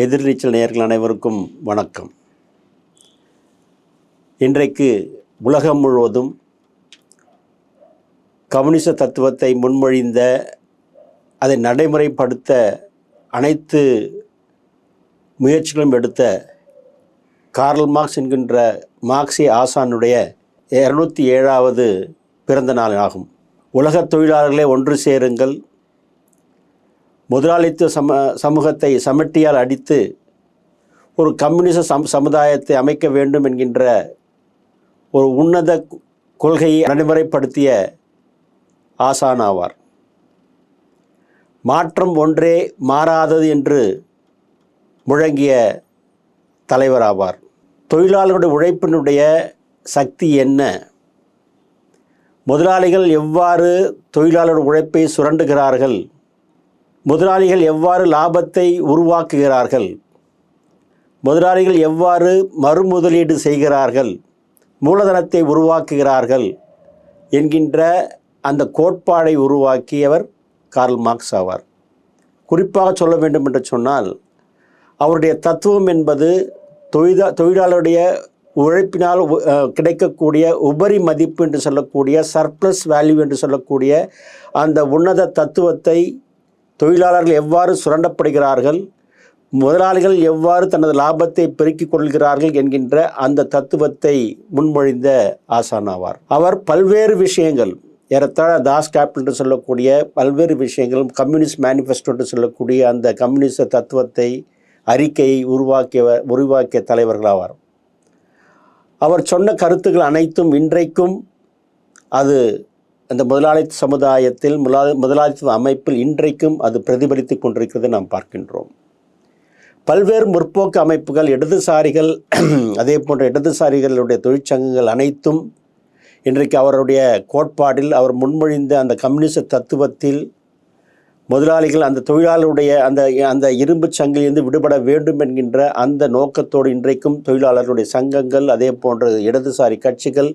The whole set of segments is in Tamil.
எதிர்நீச்சல் நேயர்கள் அனைவருக்கும் வணக்கம். இன்றைக்கு உலகம் முழுவதும் கம்யூனிச தத்துவத்தை முன்மொழிந்த அதை நடைமுறைப்படுத்த அனைத்து முயற்சிகளும் எடுத்த கார்ல் மார்க்ஸ் என்கின்ற மார்க்சி ஆசானுடைய இரநூத்தி ஏழாவது பிறந்த நாள் ஆகும். உலக தொழிலாளர்களே ஒன்று சேருங்கள் முதலாளித்துவ சம சமூகத்தை சமட்டியால் அடித்து ஒரு கம்யூனிச சம் சமுதாயத்தை அமைக்க வேண்டும் என்கின்ற ஒரு உன்னத கொள்கையை நடைமுறைப்படுத்திய ஆசான் ஆவார். மாற்றம் ஒன்றே மாறாதது என்று முழங்கிய தலைவர் ஆவார். தொழிலாளர்களுடைய உழைப்பினுடைய சக்தி என்ன? முதலாளிகள் எவ்வாறு தொழிலாளர் உழைப்பை சுரண்டுகிறார்கள்? முதலாளிகள் எவ்வாறு லாபத்தை உருவாக்குகிறார்கள்? முதலாளிகள் எவ்வாறு மறுமுதலீடு செய்கிறார்கள்? மூலதனத்தை உருவாக்குகிறார்கள்? என்கின்ற அந்த கோட்பாடை உருவாக்கியவர் கார்ல் மார்க்ஸ் ஆவார். குறிப்பாக சொல்ல வேண்டும் என்று சொன்னால் அவருடைய தத்துவம் என்பது தொழிலா தொழிலாளருடைய உழைப்பினால் கிடைக்கக்கூடிய உபரி மதிப்பு என்று சொல்லக்கூடிய சர்ப்ளஸ் வேல்யூ என்று சொல்லக்கூடிய அந்த உன்னத தத்துவத்தை தொழிலாளர்கள் எவ்வாறு சுரண்டப்படுகிறார்கள்? முதலாளிகள் எவ்வாறு தனது லாபத்தை பெருக்கிக் கொள்கிறார்கள் என்கின்ற அந்த தத்துவத்தை முன்மொழிந்த ஆசான் ஆவார். அவர் பல்வேறு விஷயங்கள் ஏறத்தாழ தாஸ் கேபிட்டல் என்று சொல்லக்கூடிய பல்வேறு விஷயங்களும் கம்யூனிஸ்ட் மேனிஃபெஸ்டோ என்று சொல்லக்கூடிய அந்த கம்யூனிஸ்ட தத்துவத்தை அறிக்கையை உருவாக்கிய உருவாக்கிய தலைவர்களாவார் அவர் சொன்ன கருத்துக்கள் அனைத்தும் இன்றைக்கும் அது அந்த முதலாளித்துவ சமுதாயத்தில் முதலா முதலாளித்துவ அமைப்பில் இன்றைக்கும் அது பிரதிபலித்து கொண்டிருக்கிறது நாம் பார்க்கின்றோம். பல்வேறு முற்போக்கு அமைப்புகள் இடதுசாரிகள் அதே போன்ற இடதுசாரிகளுடைய தொழிற்சங்கங்கள் அனைத்தும் இன்றைக்கு அவருடைய கோட்பாட்டில் அவர் முன்மொழிந்த அந்த கம்யூனிச தத்துவத்தில் முதலாளிகள் அந்த தொழிலாளருடைய அந்த அந்த இரும்பு சங்கிலிருந்து விடுபட வேண்டும் என்கின்ற அந்த நோக்கத்தோடு இன்றைக்கும் தொழிலாளர்களுடைய சங்கங்கள் அதே போன்ற இடதுசாரி கட்சிகள்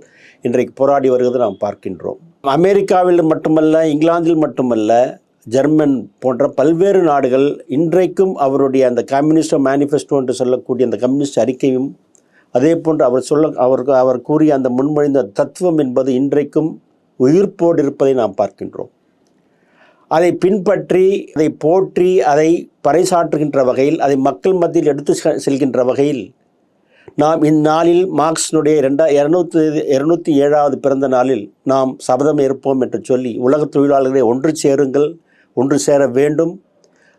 இன்றைக்கு போராடி வருவதை நாம் பார்க்கின்றோம். அமெரிக்காவில் மட்டுமல்ல இங்கிலாந்தில் மட்டுமல்ல ஜெர்மன் போன்ற பல்வேறு நாடுகள் இன்றைக்கும் அவருடைய அந்த கம்யூனிஸ்ட் மேனிஃபெஸ்டோ என்று சொல்லக்கூடிய அந்த கம்யூனிஸ்ட் அறிக்கையும் அதே போன்று அவர் சொல்ல அவருக்கு அவர் கூறிய அந்த முன்மொழிந்த தத்துவம் என்பது இன்றைக்கும் உயிர்ப்போடு இருப்பதை நாம் பார்க்கின்றோம். அதை பின்பற்றி அதை போற்றி அதை பறைசாற்றுகின்ற வகையில் அதை மக்கள் மத்தியில் எடுத்து செ- செல்கின்ற வகையில் நாம் இந்நாளில் மார்க்ஸினுடைய ரெண்டா இரநூத்தி இரநூத்தி ஏழாவது பிறந்த நாளில் நாம் சபதம் ஏற்போம் என்று சொல்லி உலகத் தொழிலாளர்களை ஒன்று சேருங்கள் ஒன்று சேர வேண்டும்.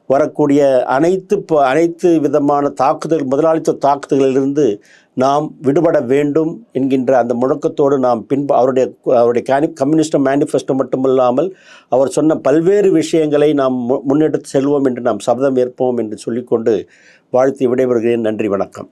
வரக்கூடிய அனைத்து ப- அனைத்து விதமான தாக்குதல் முதலாளித்துவ தாக்குதலிலிருந்து நாம் விடுபட வேண்டும் என்கின்ற அந்த முழக்கத்தோடு நாம் பின்பு அவருடைய அவருடைய கேனி கம்யூனிஸ்ட் மேனிஃபெஸ்டோ மட்டுமல்லாமல் அவர் சொன்ன பல்வேறு விஷயங்களை நாம் மு- முன்னெடுத்து செல்வோம் என்று நாம் சபதம் ஏற்போம் என்று சொல்லிக்கொண்டு வாழ்த்து விடைபெறுகிறேன். நன்றி வணக்கம்.